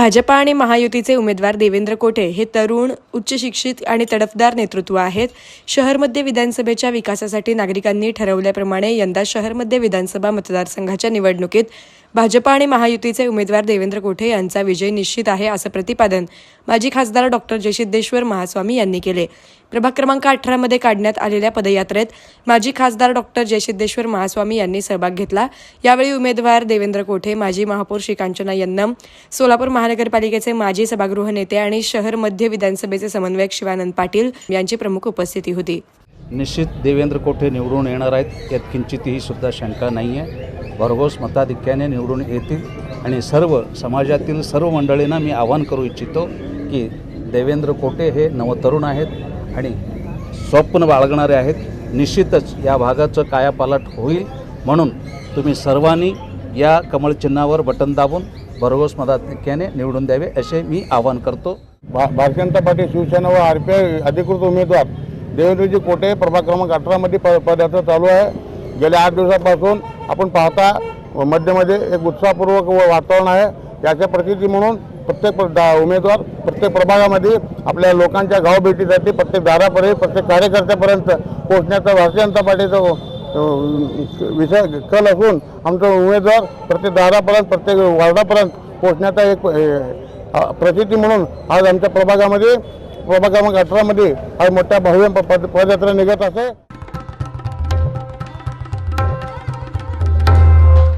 भाजपा आणि महायुतीचे उमेदवार देवेंद्र कोठे हे तरुण उच्च शिक्षित आणि तडफदार नेतृत्व आहेत. शहरमध्ये विधानसभेच्या विकासासाठी नागरिकांनी ठरवल्याप्रमाणे यंदा शहरमध्ये विधानसभा मतदारसंघाच्या निवडणुकीत भाजपा आणि महायुतीचे उमेदवार देवेंद्र कोठे यांचा विजय निश्चित आहे असं प्रतिपादन माजी खासदार डॉक्टर जयसिद्धेश्वर महास्वामी यांनी केले. प्रभाग क्रमांक अठरामध्ये काढण्यात आलेल्या पदयात्रेत माजी खासदार डॉक्टर जयसिद्धेश्वर महास्वामी यांनी सहभाग घेतला. यावेळी उमेदवार देवेंद्र कोठे माजी महापौर श्री कांचना यन्नम सोलापूर महानगरपालिकेचे माजी सभागृह नेते आणि शहर मध्य विधानसभेचे समन्वयक शिवानंद पाटील यांची प्रमुख उपस्थिती होती. निश्चित देवेंद्र कोठे निवडून येणार आहेत यात किंचितही सुद्धा शंका नाही आहे भरघोस मताधिक्याने निवडून येतील आणि सर्व समाजातील सर्व मंडळींना मी आवाहन करू इच्छितो की देवेंद्र कोटे हे नवतरुण आहेत आणि स्वप्न बाळगणारे आहेत. निश्चितच या भागाचं कायापालट होईल. म्हणून तुम्ही सर्वांनी या कमळ चिन्हावर बटन दाबून भरघोस मताधिक्याने निवडून द्यावे असे मी आवाहन करतो. भा भारतीय जनता पार्टी शिवसेना व आर पी आय अधिकृत उमेदवार देवेंद्रजी कोटे प्रभाग क्रमांक अठरामध्ये पदयात्रा चालू आहे. गेल्या आठ दिवसापासून आपण पाहता मध्यमध्ये एक उत्साहपूर्वक व वातावरण आहे. याच्या प्रसिद्धी म्हणून प्रत्येक प्र- दा- उमेदवार प्रत्येक प्रभागामध्ये आपल्या लोकांच्या गावभेटीसाठी प्रत्येक दारापर्यंत प्रत्येक कार्यकर्त्यापर्यंत पोहोचण्याचा भारतीय जनता पार्टीचा विषय कल असून आमचा उमेदवार प्रत्येक दारापर्यंत प्रत्येक वार्डापर्यंत पोहोचण्याचा एक प्रसिद्धी प्रचिती म्हणून आज आमच्या प्रभागामध्ये प्रभाग क्रमांक अठरामध्ये आज मोठ्या भव्य प- पद पदयात्रा निघत असे.